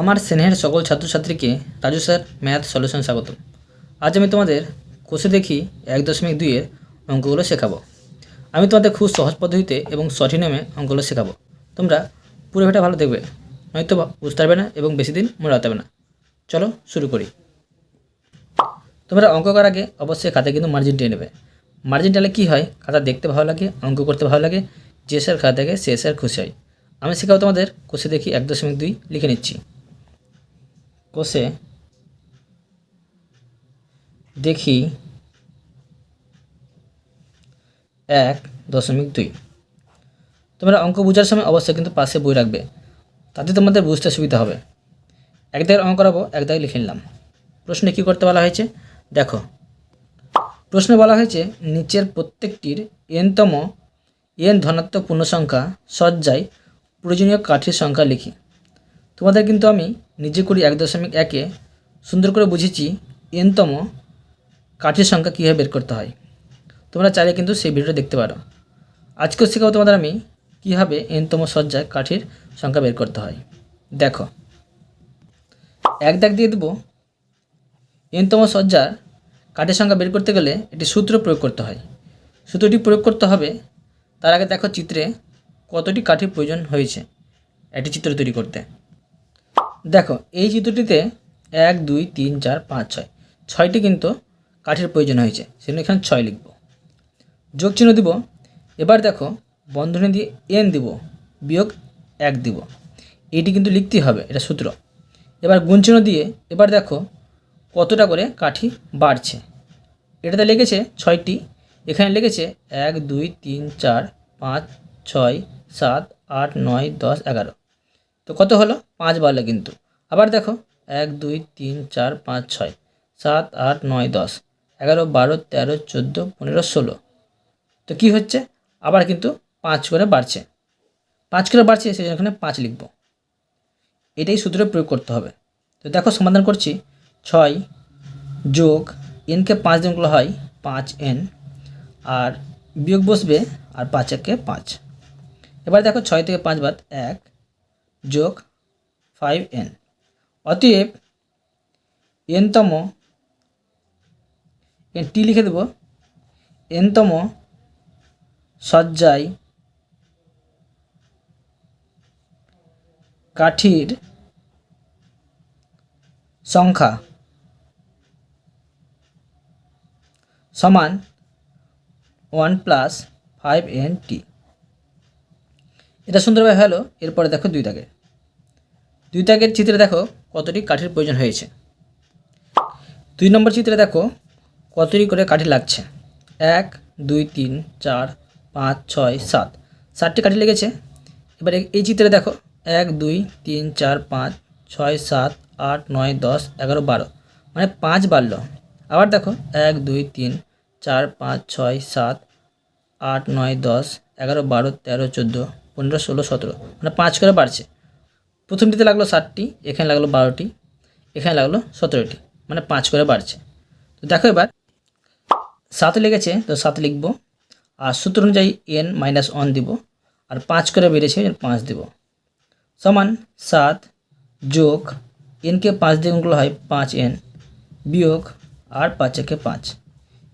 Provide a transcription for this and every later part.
আমার স্নেহের সকল ছাত্রছাত্রীকে রাজু স্যার, ম্যাথ সলিউশন স্বাগত আজ আমি তোমাদের কোষে দেখি এক দশমিক দুইয়ের অঙ্কগুলো শেখাবো। আমি তোমাদের খুব সহজ পদ্ধতিতে এবং সঠিক নামে অঙ্কগুলো শেখাবো। তোমরা পুরো ভিডিওটা ভালো দেখবে নয়তো বুঝতে পারবে না এবং বেশি দিন মনে রাখতে না। চলো শুরু করি। তোমরা অঙ্ক করার আগে অবশ্যই খাতায় কিন্তু মার্জিন টেনে নেবে। মার্জিন টালে কী হয়? খাতা দেখতে ভালো লাগে, অঙ্ক করতে ভালো লাগে, যে স্যার খাতা থেকে সে স্যার খুশি হয়। আমি শেখাবো তোমাদের কোষে দেখি এক দশমিক দুই লিখে নিচ্ছি। কোষে দেখি এক দশমিক দুই। তোমরা অঙ্ক বোঝার সময় অবশ্যই কিন্তু পাশে বই রাখবে। তাতে তোমাদের বুঝতে সুবিধা হবে। এক দাগের অঙ্ক করাবো, এক দাগে লিখে নিলাম। প্রশ্নে কী করতে বলা হয়েছে? দেখো। প্রশ্নে বলা হয়েছে, নিচের প্রত্যেকটির এনতম এন ধনাত্মক পূর্ণসংখ্যা সজ্জায় প্রয়োজনীয় কাঠির সংখ্যা লিখি। তোমাদের কিন্তু আমি নিজে করি এক দশমিক একে সুন্দর করে বুঝেছি এনতম কাঠের সংখ্যা কীভাবে বের করতে হয়। তোমরা চাইলে কিন্তু সেই ভিডিওটা দেখতে পারো। আজকেও শেখাবো তোমাদের আমি কীভাবে এনতম সজ্জায় কাঠির সংখ্যা বের করতে হয়। দেখো, এক দাগ দিয়ে দেবো। এনতম সজ্জার কাঠের সংখ্যা বের করতে গেলে একটি সূত্র প্রয়োগ করতে হয়। সূত্রটি প্রয়োগ করতে হবে, তার আগে দেখো চিত্রে কতটি কাঠির প্রয়োজন হয়েছে। একটি চিত্র তৈরি করতে। দেখো, এই চিত্রটিতে এক, দুই, তিন, চার, পাঁচ, ছয়। ছয়টি কিন্তু কাঠের প্রয়োজন হয়েছে, সেজন্য এখানে ছয় লিখব। যোগ চিহ্ন দিব। এবার দেখো, বন্ধনী দিয়ে এন দিব, বিয়োগ এক দিব। এটি কিন্তু লিখতেই হবে, এটা সূত্র। এবার গুণ চিহ্ন দিয়ে, এবার দেখো, কতটা করে কাঠি বাড়ছে। এটাতে লেগেছে ছয়টি। এখানে লেগেছে এক, দুই, তিন, চার, পাঁচ, ছয়, সাত, আট, নয়, দশ, এগারো। তো কত হলো? পাঁচ বাড়লো কিন্তু। আবার দেখো, এক, দুই, তিন, চার, পাঁচ, ছয়, সাত, আট, নয়, দশ, এগারো, বারো, তেরো, চোদ্দ, পনেরো, ষোলো। তো কি হচ্ছে? আবার কিন্তু পাঁচ করে বাড়ছে। পাঁচ করে বাড়ছে, সেই এখানে পাঁচ লিখব। এটাই সূত্রে প্রয়োগ করতে হবে। তো দেখো, সমাধান করছি। ছয় যোগ এনকে পাঁচ দিনগুলো হয় পাঁচ এন আর বিয়োগ বসবে আর পাঁচ একে পাঁচ। এবার দেখো, ছয় থেকে পাঁচ বাদ এক যোগ ফাইভ এন অতএব এনতম এন টি লিখে দেব এনতম সজ্জায় কাঠির সংখ্যা সমান ওয়ান প্লাস ফাইভ এন টি এটা সুন্দরভাবে হলো, এরপরে দেখো দুই দাগের দুই দাগের চিত্রে দেখো কতটি কাঠের প্রয়োজন হয়েছে। দুই নম্বর চিত্রে দেখো কতটি করে কাঠি লাগছে। এক, দুই, তিন, চার, পাঁচ, ছয়, সাত। সাতটি কাঠি লেগেছে। এবার এই চিত্রে দেখো, এক, দুই, তিন, চার, পাঁচ, ছয়, সাত, আট, নয়, দশ, এগারো, বারো। মানে পাঁচ বাড়লো। আবার দেখো, এক, দুই, তিন, চার, পাঁচ, ছয়, সাত, আট, নয়, দশ, এগারো, বারো, তেরো, চোদ্দ। পনেরো, ষোলো, সতেরো। মানে পাঁচ করে বাড়ছে। প্রথমটিতে লাগল ষাটটি, এখানে লাগল বারোটি, এখানে লাগল সতেরোটি। মানে পাঁচ করে বাড়ছে। তো দেখো এবার, সাত লেগেছে, তো সাত লিখব। আর সূত্র অনুযায়ী এন মাইনাস ওয়ান দিব। আর পাঁচ করে বেড়েছে পাঁচ দিব। সমান সাত যোগ এনকে পাঁচ দিয়ে গুণগুলো হয় পাঁচ এন বিয়োগ আর পাঁচ একে পাঁচ।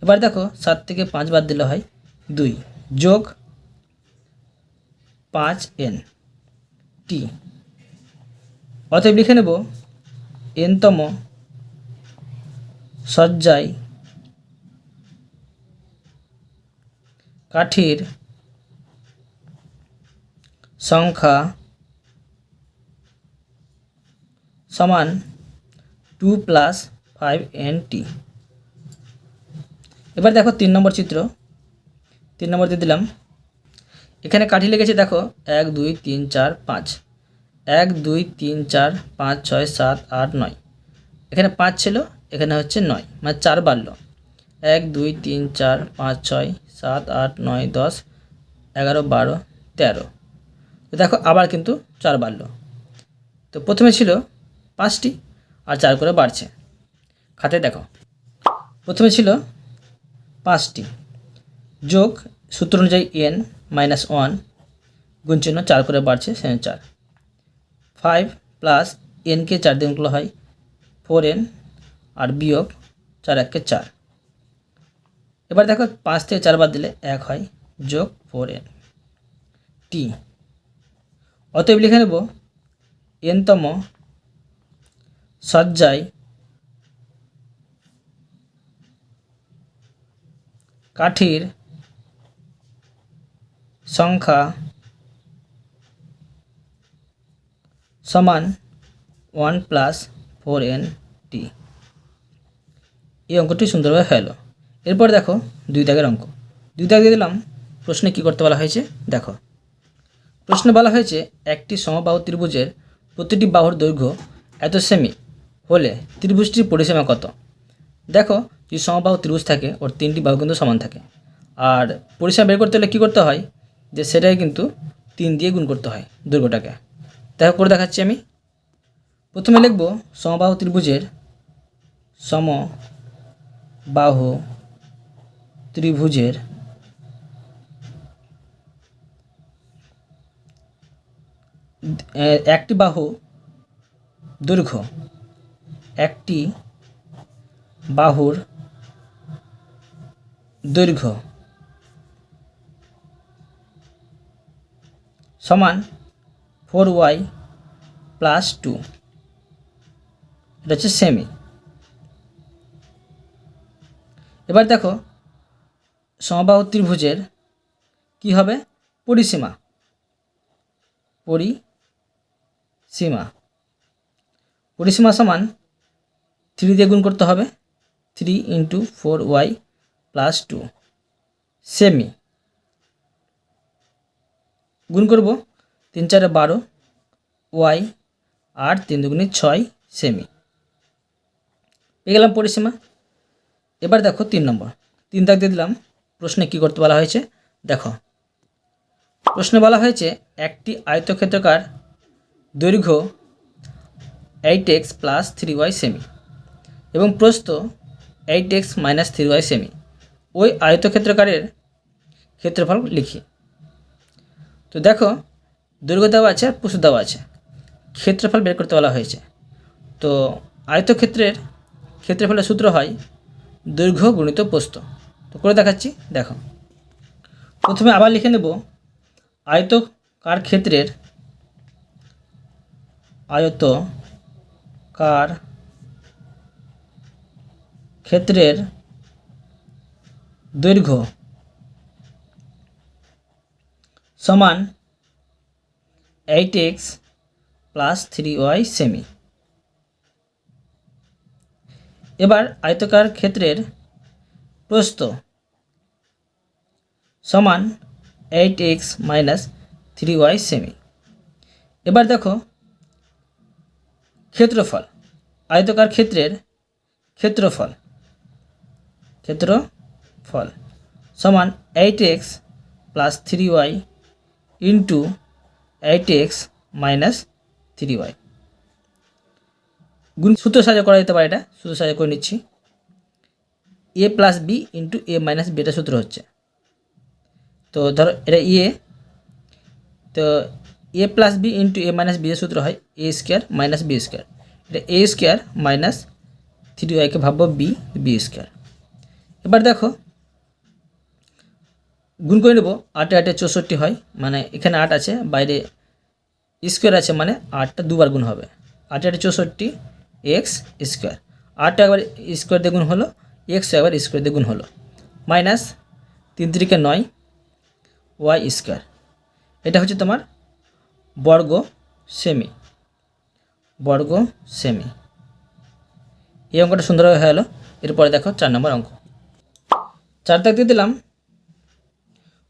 এবার দেখো সাত থেকে পাঁচ বাদ দিলে হয় দুই। যোগ পাঁচ এন, টি। অতএব লিখে নেব এনতম সজ্জায় কাঠির সংখ্যা সমান টু প্লাস ফাইভ এন টি। এবার দেখো তিন নম্বর চিত্র, তিন নম্বর দিয়ে দিলাম এখানে কাঠি লেগেছে দেখো, এক, দুই, তিন, চার, পাঁচ। এক, দুই, তিন, চার, পাঁচ, ছয়, সাত, আট, নয়। এখানে পাঁচ ছিল, এখানে হচ্ছে নয় মানে চার বাড়লো। এক, দুই, তিন, চার, পাঁচ, ছয়, সাত, আট, নয়, দশ, এগারো, বারো, তেরো। তো দেখো, আবার কিন্তু চার বাড়লো। তো প্রথমে ছিল পাঁচটি, আর চার করে বাড়ছে। খাতে দেখো, প্রথমে ছিল পাঁচটি। যোগ সূত্র অনুযায়ী এন মাইনাস ওয়ান গুণ চিহ্ন চার করে বাড়ছে, সেখানে চার। ফাইভ প্লাস এনকে চার করলে হয় ফোর এন আর বিয়োগ চার এককে চার। এবার দেখো পাঁচ থেকে চার বাদ দিলে এক হয় যোগ ফোর এন টি অতএব লিখে নেব এনতম সজ্জায় কাঠির সংখ্যা সমান ওয়ান প্লাস ফোর এন টি। এই অঙ্কটি সুন্দরভাবে এলো। এরপর দেখো দুই দাগের অঙ্ক। দুই দাগ দিয়ে দিলাম, প্রশ্নে কী করতে বলা হয়েছে? দেখো। প্রশ্নে বলা হয়েছে, একটি সমবাহু ত্রিভুজের প্রতিটি বাহুর দৈর্ঘ্য এত সেমি হলে ত্রিভুজটির পরিসীমা কত? দেখো, যদি সমবাহু ত্রিভুজ থাকে, ওর তিনটি বাহু কিন্তু সমান থাকে। আর পরিসীমা বের করতে হলে কী করতে হয়? যে সেটাই কিন্তু তিন দিয়ে গুণ করতে হয় দৈর্ঘ্যটাকে দেখো করে দেখাচ্ছি আমি। প্রথমে লিখব সমবাহু ত্রিভুজের সম বাহু ত্রিভুজের একটি বাহু দৈর্ঘ্য একটি বাহুর দৈর্ঘ্য সমান ফোর ওয়াই প্লাস টু। এটা হচ্ছে সেমি এবার দেখো সমবাহু ত্রিভুজের কি হবে? পরিসীমা। পরিসীমা। পরিসীমা সমান থ্রি দিয়ে গুণ করতে হবে। Three into four y plus two semi গুণ করব তিন চারে বারো, ওয়াই আর তিন দুগুণে ছয়, সেমি। পেয়ে গেলাম পরিসীমা। এবার দেখো তিন নম্বর। তিন দাগ দিয়ে দিলাম। প্রশ্নে কী করতে বলা হয়েছে? দেখো। প্রশ্নে বলা হয়েছে, একটি আয়তক্ষেত্রকার দৈর্ঘ্য eight x plus three y semi এবং প্রস্থ eight x minus three y semi ওই আয়তক্ষেত্রকারের ক্ষেত্রফল লিখি। তো দেখো দৈর্ঘ্য দেওয়া আছে আর প্রস্থ দেওয়া আছে। ক্ষেত্রফল বের করতে বলা হয়েছে। তো আয়তক্ষেত্রের ক্ষেত্রফলের সূত্র হয় দৈর্ঘ্য গুণিত প্রস্থ। তো করে দেখাচ্ছি, দেখো। প্রথমে আবার লিখে নেব, আয়তকার ক্ষেত্রের আয়তকার ক্ষেত্রের দৈর্ঘ্য সমান eight x plus three y semi এবার আয়তকার ক্ষেত্রের প্রস্থ সমান eight x minus three y semi এবার দেখো ক্ষেত্রফল, আয়তকার ক্ষেত্রের ক্ষেত্রফল। ক্ষেত্রফল সমান eight x plus three y into eight x minus three y গুণ সূত্র সাজা করা যেতে পারে এটা, সূত্র সাজা করে নিচ্ছি। A plus b into a minus b এটা সূত্র হচ্ছে। তো ধরো এটা এ তো a plus b into a minus b সূত্র হয় a square minus b square এটা এ স্কোয়ার মাইনাস থ্রি ওয়াইকে ভাববো বি বি স্কোয়ার এবার দেখো গুণ করে নেব। আটে আটে চৌষট্টি হয় মানে এখানে আট আছে, বাইরে স্কোয়ার আছে মানে আটটা দুবার গুণ হবে। আটে আটে চৌষট্টি এক্স স্কোয়ার আটটা একবার স্কোয়ার দিয়ে গুণ হলো এক্স একবার স্কোয়ার দিয়ে গুণ হলো। মাইনাস তিন তিরিকে নয় ওয়াই স্কোয়ার এটা হচ্ছে তোমার বর্গ সেমি বর্গ সেমি এই অঙ্কটা সুন্দরভাবে হয়ে গেলো এরপরে দেখো চার নম্বর অঙ্ক। চার দিয়ে দিলাম।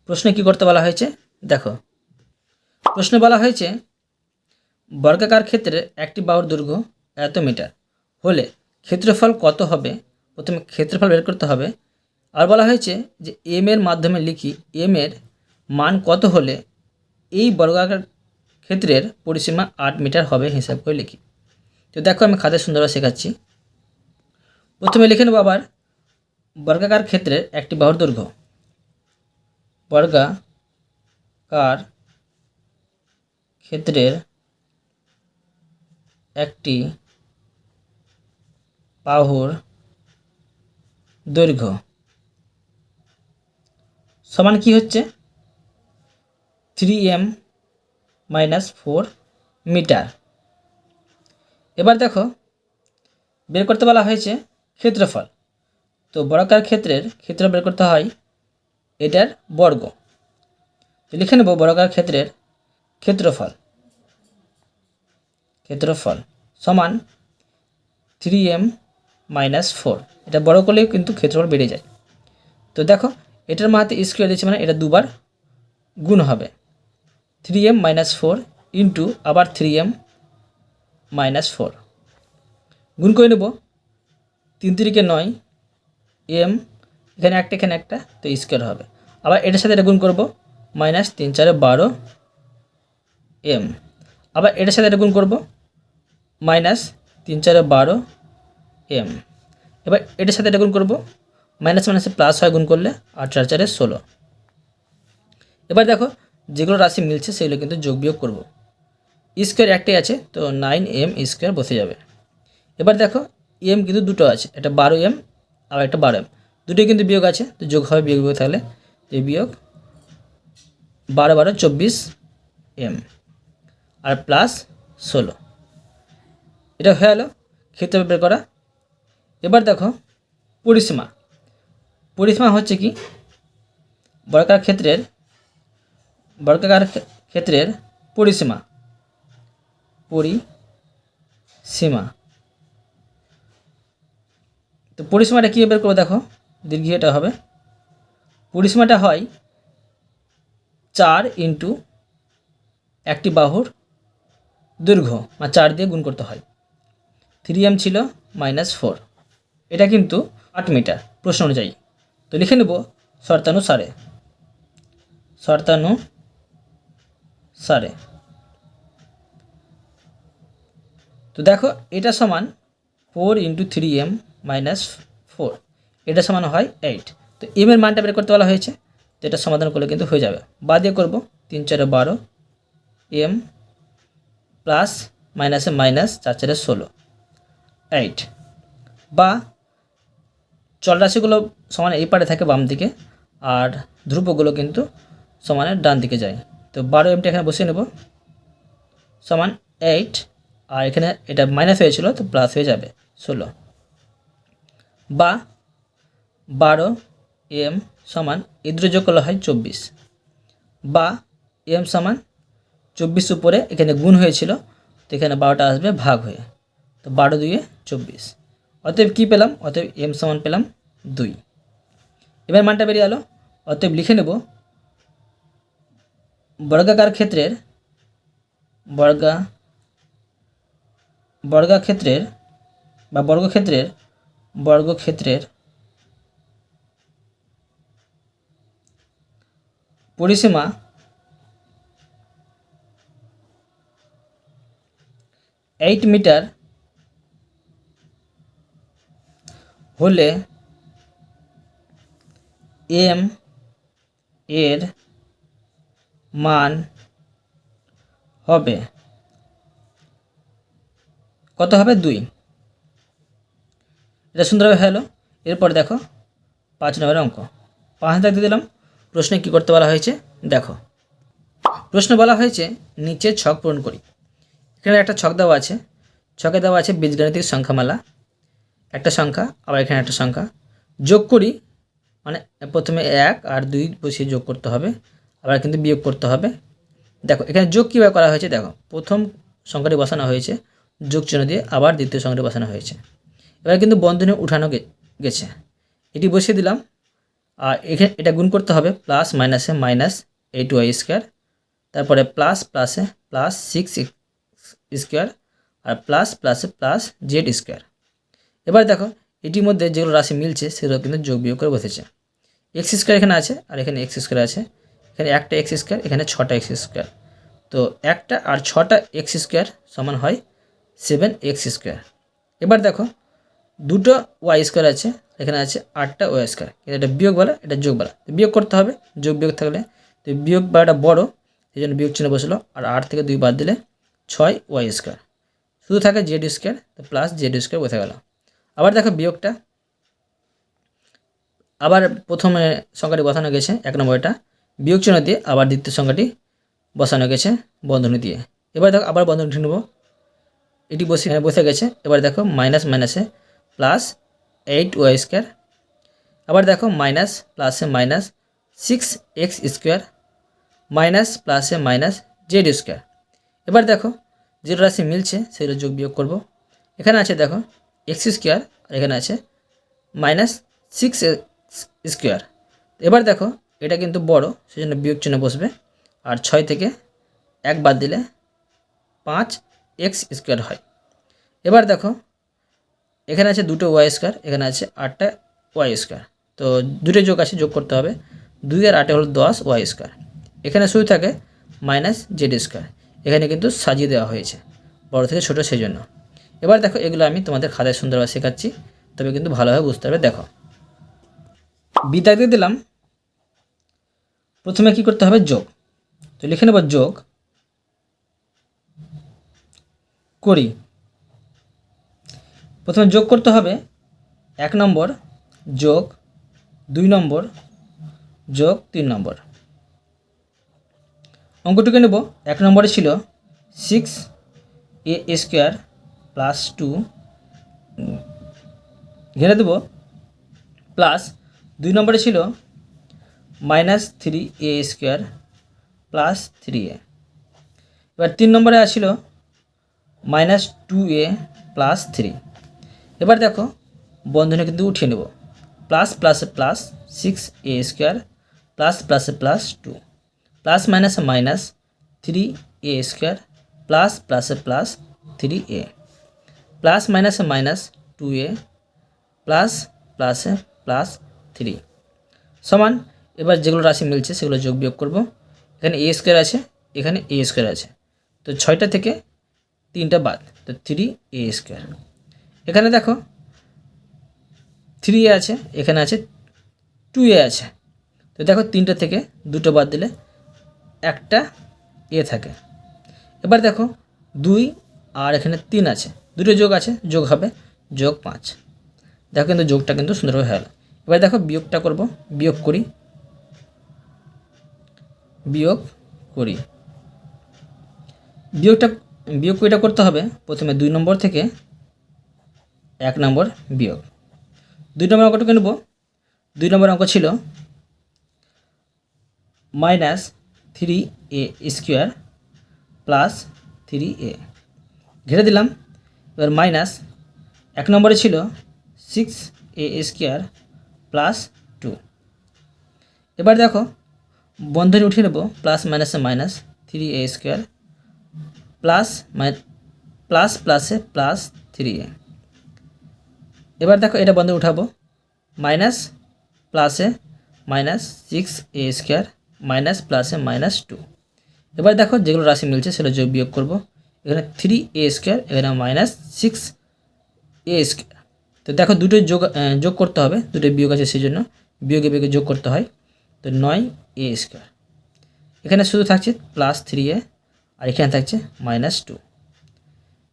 প্রশ্নে কী করতে বলা হয়েছে? দেখো। প্রশ্নে বলা হয়েছে, বর্গাকার ক্ষেত্রে একটি বাহুর দৈর্ঘ্য এত মিটার। হলে ক্ষেত্রফল কত হবে? প্রথমে ক্ষেত্রফল বের করতে হবে। আর বলা হয়েছে যে এম এর মাধ্যমে লিখি এম এর মান কত হলে এই বর্গাকার ক্ষেত্রের পরিসীমা আট মিটার হবে হিসাব করে লিখি। তো দেখো আমি খাতায় সুন্দরভাবে শেখাচ্ছি। প্রথমে লিখে নেব আবার, বর্গাকার ক্ষেত্রের একটি বাহুর দৈর্ঘ্য। বর্গাকার ক্ষেত্রের একটি বাহুর দৈর্ঘ্য। সমান কি হচ্ছে? Three m minus four metre এবার দেখো, বের করতে বলা হয়েছে ক্ষেত্রফল। তো বর্গাকার ক্ষেত্রের ক্ষেত্র বের করতে হয় এটার বর্গ। লিখে নেব বর্গাকার ক্ষেত্রের ক্ষেত্রফল ক্ষেত্রফল সমান থ্রি এম মাইনাস ফোর এটা বড় করলেও কিন্তু ক্ষেত্রফল বেড়ে যায়। তো দেখো, এটার মাহাতে স্কোয়ার দিচ্ছে মানে এটা দুবার গুণ হবে। Three m minus four into আবার থ্রি এম মাইনাস ফোর গুণ করে নেব তিন তিরিকে নয় এম এখানে একটা এখানে একটা, তো স্কোয়ার হবে। আবার এটার সাথে এটা গুণ করব মাইনাস তিন চারে বারো এম আবার এটার সাথে এটা গুণ করব মাইনাস তিন চারে বারো এম এবার এটার সাথে এটা গুণ করব মাইনাস মাইনাসে প্লাস হয় গুণ করলে, আর চার চারে ষোলো। এবার দেখো, যেগুলো রাশি মিলছে সেগুলো কিন্তু যোগ বিয়োগ করব। স্কোয়ার একটাই আছে, তো নাইন এম স্কোয়ার বসে যাবে। এবার দেখো এম কিন্তু দুটো আছে, একটা বারো এম আর একটা বারো এম দুটোই কিন্তু বিয়োগ আছে, তো যোগ হবে বিয়োগ বিয়োগ তাহলে এই বিয়োগ বারো বারো চব্বিশ এম, আর প্লাস ষোলো। এটা হয়ে গেলো ক্ষেত্র বের করা। এবার দেখো পরিসীমা। পরিসীমা হচ্ছে কি? বর্গাকার ক্ষেত্রের বর্গাকার ক্ষেত্রের পরিসীমা। পরিসীমা। তো পরিসীমাটা কী বের করব দেখো? দীর্ঘিটা হবে। পরিসীমাটা হয় চার ইন্টু একটি বাহুর দৈর্ঘ্য বা চার দিয়ে গুণ করতে হয়। থ্রি এম ছিল মাইনাস ফোর। এটা কিন্তু আট মিটার প্রশ্ন অনুযায়ী। তো লিখে নেব শর্তানুসারে শর্তানুসারে তো দেখো এটা সমান four into three m minus four. এটা সমান হয় এইট তো এম এর মানটা বের করতে বলা হয়েছে, তো এটা সমাধান করলে কিন্তু হয়ে যাবে। বাদ দিয়ে করব, তিন চারে বারো এম প্লাস মাইনাসে মাইনাস চার চারে ষোলো। এইট বা চল রাশিগুলো সমান এই পারে থাকে বাম দিকে, আর ধ্রুবগুলো কিন্তু সমানের ডান দিকে যায়। তো বারো এমটা এখানে বসিয়ে নেব। সমান এইট আর এখানে এটা মাইনাস হয়েছিল, তো প্লাস হয়ে যাবে ষোলো। বা বারো এম সমান ইদ্র যোগ করলে হয় চব্বিশ। বা এম সমান চব্বিশ উপরে এখানে গুণ হয়েছিল, তো এখানে বারোটা আসবে ভাগ হয়ে। তো বারো দুইয়ে চব্বিশ। অতএব কী পেলাম? অতএব এম সমান পেলাম দুই। এবার মানটা বেরিয়ে গেলো অতএব লিখে নেব, বর্গাকার ক্ষেত্রের, বর্গা, বর্গাক্ষেত্রের বা বর্গক্ষেত্রের বর্গক্ষেত্রের পরিসীমা এইট মিটার হলে এম এর মান হবে কত হবে দুই? এটা সুন্দরভাবে হলো এরপর দেখো পাঁচ নম্বরের অঙ্ক। পাঁচ দাগ দিয়ে দিলাম। প্রশ্নে কী করতে বলা হয়েছে? দেখো। প্রশ্নে বলা হয়েছে নিচে ছক পূরণ করি। এখানে একটা ছক দেওয়া আছে। ছকে দেওয়া আছে বীজগাণিতিক সংখ্যামালা। একটা সংখ্যা, আবার এখানে একটা সংখ্যা। যোগ করি মানে প্রথমে এক আর দুই বসিয়ে যোগ করতে হবে, আবার কিন্তু বিয়োগ করতে হবে। দেখো, এখানে যোগ কীভাবে করা হয়েছে? দেখো, প্রথম সংখ্যাটি বসানো হয়েছে, যোগ চিহ্ন দিয়ে আবার দ্বিতীয় সংখ্যাটি বসানো হয়েছে। এবার কিন্তু বন্ধনে উঠানো গেছে। এটি বসিয়ে দিলাম। এটা গুণ করতে হবে প্লাস মাইনাসে মাইনাস এইট ওয়াই স্কোয়ার তারপরে প্লাস প্লাসে প্লাস সিক্স স্কোয়ার আর প্লাস প্লাসে প্লাস জেড স্কোয়ার এবার দেখো এটির মধ্যে যেগুলো রাশি মিলছে সেগুলো কিন্তু যোগ বিয়োগ করে বসেছে। এক্স স্কোয়ার এখানে আছে আর এখানে এক্স স্কোয়ার আছে। এখানে একটা এক্স স্কোয়ার এখানে ছটা এক্স স্কোয়ার তো একটা আর ছটা এক্স স্কোয়ার সমান হয় সেভেন এক্স স্কোয়ার এবার দেখো দুটো ওয়াই স্কোয়ার আছে, এখানে আছে আটটা ওয়াই স্কোয়ার কিন্তু এটা বিয়োগ বলা, এটা যোগ বলা। তো বিয়োগ করতে হবে, যোগ বিয়োগ থাকলে। তো বিয়োগ বালাটা বড় সেই জন্য বিয়োগ চিহ্ন বসল, আর আট থেকে দুই বাদ দিলে ছয় ওয়াই স্কোয়ার শুধু থাকে জেড স্কোয়ার তো প্লাস জেড স্কোয়ার বসে গেল। আবার দেখো বিয়োগটা। আবার প্রথমে সংখ্যাটি বসানো গেছে, এক নম্বরটা বিয়োগ চিহ্ন দিয়ে আবার দ্বিতীয় সংখ্যাটি বসানো গেছে, বন্ধনী দিয়ে। এবার দেখো আবার বন্ধনী উঠে নেব। এটি বসে বসে গেছে। এবার দেখো মাইনাস মাইনাসে প্লাস এইট ওয়াই স্কোয়ার আবার দেখো মাইনাস প্লাসে minus six x square minus প্লাসে মাইনাস জেড স্কোয়ার এবার দেখো যেটা রাশি মিলছে সেগুলো যোগ বিয়োগ করব। এখানে আছে দেখো এক্স স্কোয়ার আর এখানে আছে মাইনাস সিক্স এক্স স্কোয়ার এবার দেখো এটা কিন্তু বড় সেজন্য বিয়োগ চিহ্ন বসবে। আর ছয় থেকে এক বাদ দিলে পাঁচ এক্স স্কোয়ার হয়। এবার দেখো এখানে আছে দুটো ওয়াই স্কোয়ার এখানে আছে আটটা ওয়াই স্কোয়ার তো দুটো যোগ আছে, যোগ করতে হবে। দুই আর আটে হলো দশ ওয়াই স্কোয়ার এখানে শুধু থাকে মাইনাস জেড স্কোয়ার এখানে কিন্তু সাজিয়ে দেওয়া হয়েছে, বড় থেকে ছোটো সেই জন্য এবার দেখো, এগুলো আমি তোমাদের খাতায় সুন্দরভাবে শেখাচ্ছি। তবে কিন্তু ভালোভাবে বুঝতে পারবে দেখো। বিদায় দিয়ে দিলাম, প্রথমে কি করতে হবে, যোগ। তো লিখে নেব যোগ। করি। প্রথমে যোগ করতে হবে। এক নম্বর যোগ, দুই নম্বর যোগ, তিন নম্বর। অঙ্কটুকু নেব। এক নম্বরে ছিল six a square plus two ঘেরে দেব। প্লাস দুই নম্বরে ছিল minus three a square plus three a এবার তিন নম্বরে আসছিল minus two a plus three এবার দেখো, বন্ধনে কিন্তু উঠিয়ে নেব। প্লাস প্লাসে plus six a square plus প্লাসে প্লাস টু প্লাস মাইনাসে minus three a square plus প্লাসে প্লাস থ্রি এ প্লাস মাইনাসে মাইনাস টু এ প্লাস প্লাসে প্লাস থ্রি সমান। এবার যেগুলো রাশি মিলছে সেগুলো যোগ বিয়োগ করব। এখানে এ স্কোয়ার আছে, এখানে এ স্কোয়ার আছে। তো ছয়টা থেকে তিনটা বাদ, তো থ্রি এ স্কোয়ার এখানে দেখো থ্রি এ আছে, এখানে আছে টু এ আছে। তো দেখো, তিনটা থেকে দুটো বাদ দিলে একটা এ থাকে। এবার দেখো, দুই আর এখানে তিন আছে। দুটো যোগ আছে, যোগ হবে যোগ পাঁচ। দেখো কিন্তু যোগটা কিন্তু সুন্দরভাবে হয়ে গেল। এবার দেখো, বিয়োগটা করব, বিয়োগ করি। বিয়োগ করি। বিয়োগটা, বিয়োগ করিটা করতে হবে প্রথমে দুই নম্বর থেকে এক নম্বর বিয়োগ। দুই নম্বর অঙ্কটুকু নেব। দুই নম্বর অঙ্ক ছিল minus three a square plus three a ঘিরে দিলাম। এবার মাইনাস এক নম্বরে ছিল six a square plus two এবার দেখো, বন্ধনী উঠিয়ে নেব। প্লাস মাইনাসে minus three a square plus my plus প্লাসে প্লাস থ্রি এ এবার দেখো এটা বন্ধ উঠাবো। মাইনাস প্লাসে minus six a square minus প্লাসে মাইনাস টু এবার দেখো যেগুলো রাশি মিলছে সেগুলো যোগ বিয়োগ করব। এখানে থ্রি এ স্কোয়ার এখানে মাইনাস সিক্স এ স্কোয়ার তো দেখো দুটো যোগ যোগ করতে হবে দুটো বিয়োগ আছে সেই জন্য বিয়োগে বিয়োগে যোগ করতে হয়। তো নয় এ স্কোয়ার এখানে শুধু থাকছে প্লাস থ্রি এ আর এখানে থাকছে মাইনাস টু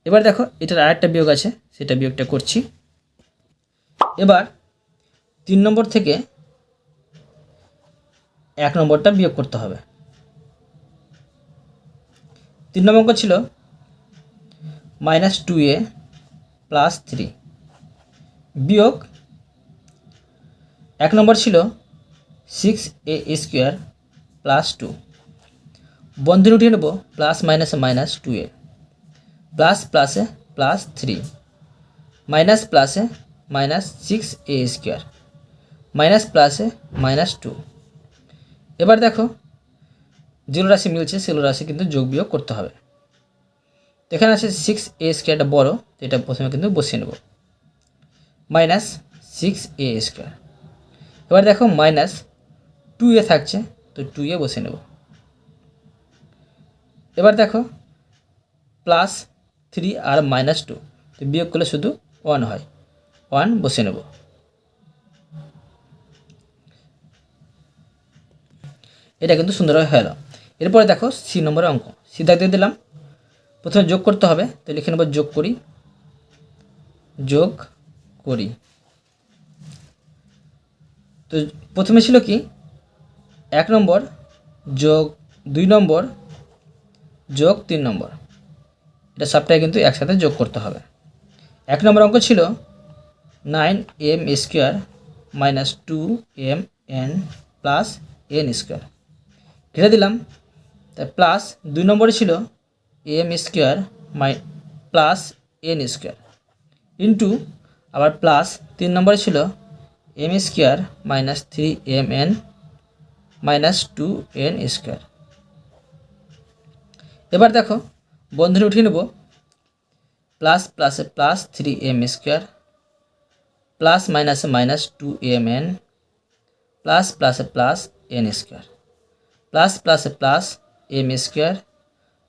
এবার দেখো এটার আরেকটা বিয়োগ আছে, সেটা বিয়োগটা করছি। এবার তিন নম্বর থেকে এক নম্বরটা বিয়োগ করতে হবে। তিন নম্বর অঙ্ক ছিল minus two a plus three. বিয়োগ এক নম্বর ছিল six a square plus two. বন্ধনী উঠিয়ে নেব প্লাস মাইনাসে মাইনাস টু এ। প্লাস প্লাসে প্লাস থ্রি। মাইনাস প্লাসে minus six a square. Minus প্লাসে মাইনাস টু। এবার দেখো, যেগুলো রাশি মিলছে সেগুলো রাশি কিন্তু যোগ বিয়োগ করতে হবে। এখানে আছে সিক্স এ স্কোয়ারটা বড় এটা প্রথমে কিন্তু বসিয়ে নেব। Minus six a square. এবার দেখো, মাইনাস টু এ থাকছে, তো টু এ বসে নেব। এবার দেখো, প্লাস থ্রি আর মাইনাস টু, তো বিয়োগ করলে শুধু ওয়ান হয়। ওয়ান বসে নেব। এটা কিন্তু সুন্দরভাবে হয়ে গেল। এরপরে দেখো সি নম্বরের অঙ্ক। সিধা দিয়ে দিলাম। প্রথমে যোগ করতে হবে। তো লিখে নেব যোগ করি। যোগ করি। তো প্রথমে ছিল কি? এক নম্বর যোগ দুই নম্বর যোগ তিন নম্বর। এটা সবটাই কিন্তু একসাথে যোগ করতে হবে। এক নম্বর অঙ্ক ছিল nine m square minus two m n plus n square কেটে দিলাম। তাই প্লাস দুই নম্বরে ছিল এম স্কোয়ার মাই প্লাস এন স্কোয়ার ইন্টু আবার প্লাস তিন নম্বরে ছিল m square minus three m n minus two n square এবার দেখো বন্ধনী উঠিয়ে নেব। প্লাস প্লাসে plus three m square plus মাইনাসে minus two m n plus প্লাসে প্লাস এন স্কোয়ার প্লাস প্লাসে প্লাস এম স্কোয়ার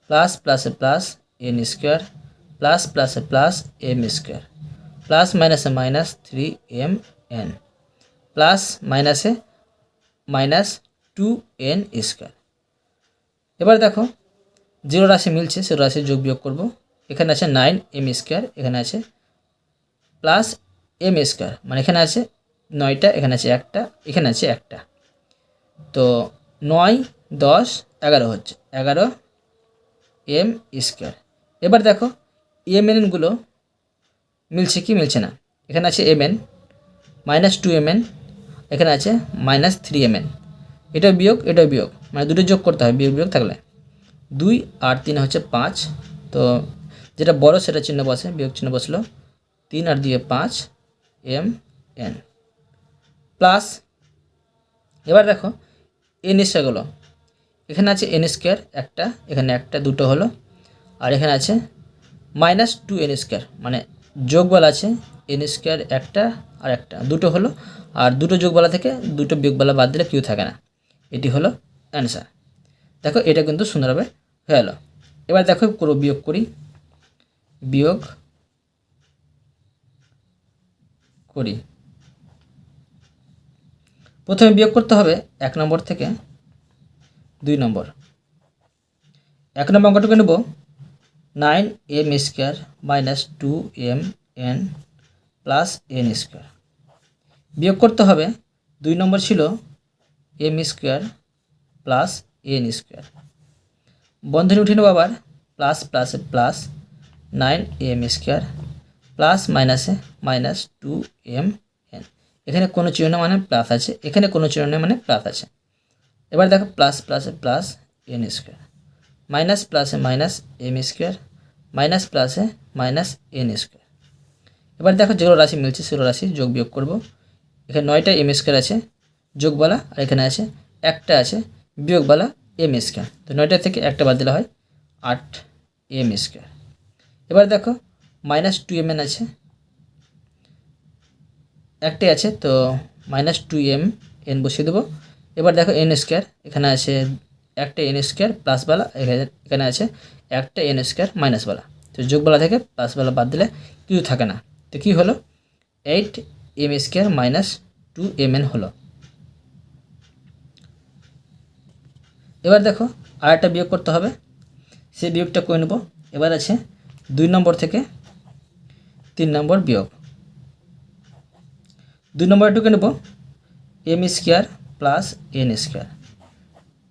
প্লাস প্লাসে প্লাস এন স্কোয়ার প্লাস প্লাসে প্লাস এম স্কোয়ার প্লাস মাইনাসে minus three m n plus মাইনাসে minus two N square এবার দেখো, zero রাশি মিলছে জিরো রাশি যোগ বিয়োগ করব। এখানে আছে নাইন এম স্কোয়ার এখানে আছে প্লাস এম স্কোয়ার মানে এখানে আছে নয়টা, এখানে আছে একটা, এখানে আছে একটা। তো নয়, দশ, এগারো হচ্ছে, এগারো এম স্কোয়ার এবার দেখো এম এনগুলো মিলছে কি মিলছে না? এখানে আছে m n minus two m n এখানে আছে মাইনাস থ্রি এম এন এটা বিয়োগ এটা বিয়োগ মানে দুটো যোগ করতে হয়, বিয়োগ বিয়োগ থাকলে। দুই আর তিন হচ্ছে পাঁচ, তো যেটা বড় সেটা চিহ্ন বসে, বিয়োগ চিহ্ন বসল, তিন আর দিয়ে পাঁচ এম এন প্লাস এবার দেখো এন স্কোয়ারগুলো এখানে আছে এন স্কোয়ার একটা, এখানে একটা, দুটো হলো। আর এখানে আছে মাইনাস টু এন স্কোয়ার মানে যোগবল আছে এন স্কোয়ার একটা আর একটা, দুটো হলো। আর দুটো যোগবলা থেকে দুটো বিয়োগবলা বাদ দিলে কেউ থাকে না। এটি হলো অ্যান্সার দেখো, এটা কিন্তু সুন্দরভাবে হয়ে গেলো এবার দেখো, পুরো বিয়োগ করি। বিয়োগ করি। প্রথমে বিয়োগ করতে হবে এক নম্বর থেকে দুই নম্বর। এক নম্বর অঙ্কটুকু নেব nine m square minus two m n plus n square. বিয়োগ করতে হবে দুই নম্বর ছিল m square plus n square. বন্ধনী উঠে নেব আবার প্লাস প্লাসে plus nine m square plus মাইনাসে মাইনাস টু এম এন এখানে কোনো চিহ্ন মানে প্লাস আছে, এখানে কোনো চিহ্ন মানে প্লাস আছে। এবার দেখো প্লাস প্লাসে প্লাস এন স্কোয়ার মাইনাস প্লাসে মাইনাস এম স্কোয়ার মাইনাস প্লাসে মাইনাস এন স্কোয়ার এবার দেখো যেগুলো রাশি মিলছে, সেগুলো রাশি যোগ বিয়োগ করব। এখানে নয়টা এম স্কোয়ার আছে, যোগবালা আর এখানে আছে একটা আছে, বিয়োগবালা এম স্কোয়ার তো নয়টা থেকে একটা বাদ দিলে হয় আট এম স্কোয়ার এবার দেখো মাইনাস টু এম এন আছে। একটাই আছে, তো মাইনাস টু এম এন বসিয়ে দেবো। এবার দেখো এন স্কোয়ার, এখানে আছে একটা এন স্কোয়ার প্লাসওয়ালা এখানে আছে একটা এন স্কোয়ার মাইনাসওয়ালা তো যোগবেলা থেকে প্লাসওয়ালা বাদ দিলে কিছু থাকে না। তো কী হলো? Eight m square minus two m n হলো। এবার দেখো আর একটা বিয়োগ করতে হবে। সেই বিয়োগটা করে নেব। এবার আছে দুই নম্বর থেকে তিন নম্বর বিয়োগ। দুই নম্বর নম্বরটুকু নেব। M square plus n square.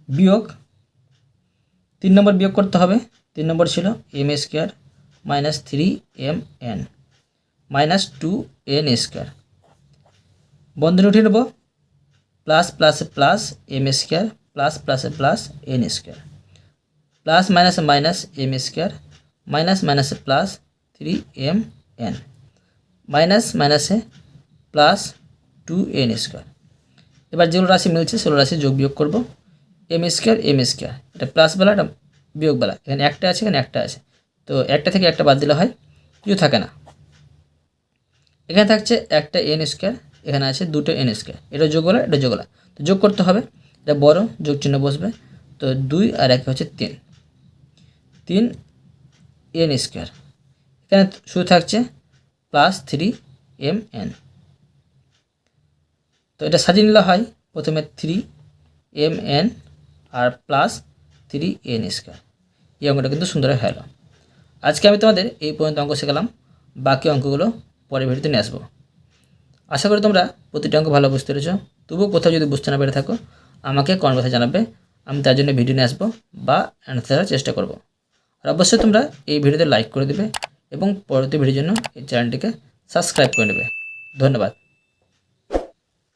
বিয়োগ। তিন নম্বর বিয়োগ করতে হবে। তিন নম্বর ছিল m square minus three m n minus two n square. বন্ধনী উঠিয়ে নেব। প্লাস প্লাসে প্লাস এম স্কোয়ার প্লাস প্লাসে প্লাস এন স্কোয়ার। প্লাস মাইনাসে মাইনাস এম স্কোয়ার মাইনাস মাইনাসে plus three m n minus মাইনাসে প্লাস টু এন স্কোয়ার এবার যেগুলো রাশি মিলছে সেগুলো রাশি যোগ বিয়োগ করব। এম স্কোয়ার এম স্কোয়ার এটা প্লাসবেলা এটা বিয়োগ বিয়োগবেলা এখানে একটা আছে, এখানে একটা আছে। তো একটা থেকে একটা বাদ দিলে হয়, কিছু থাকে না। এখানে থাকছে একটা এন স্কোয়ার এখানে আছে দুটো এন স্কোয়ার এটা যোগবেলা এটা যোগবেলা তো যোগ করতে হবে। এটা বড়, যোগ চিহ্ন বসবে। তো দুই আর এক হচ্ছে তিন। তিন এন স্কোয়ার এখানে শুধু থাকছে প্লাস থ্রি এম এন তো এটা সাজিয়ে নিলে হয় প্রথমে থ্রি এম এন আর প্লাস থ্রি এন স্কোয়ার এই অঙ্কটা কিন্তু সুন্দর হয়ে আজকে আমি তোমাদের এই পর্যন্ত অঙ্ক শেখালাম। বাকি অঙ্কগুলো পরের ভিডিওতে নিয়ে আসব। আশা করি তোমরা প্রতিটি অঙ্ক ভালো বুঝতে পেরেছ। তবুও কোথাও যদি বুঝতে না পেরে থাকো, আমাকে কমেন্ট বক্সে জানাবে। আমি তার জন্য ভিডিও নিয়ে আসব বা অ্যান্সার চেষ্টা করব। আর অবশ্যই তোমরা এই ভিডিওতে লাইক করে দেবে। এবং পরবর্তী ভিডিওর জন্য এই চ্যানেলটিকে সাবস্ক্রাইব করে নেবে। ধন্যবাদ।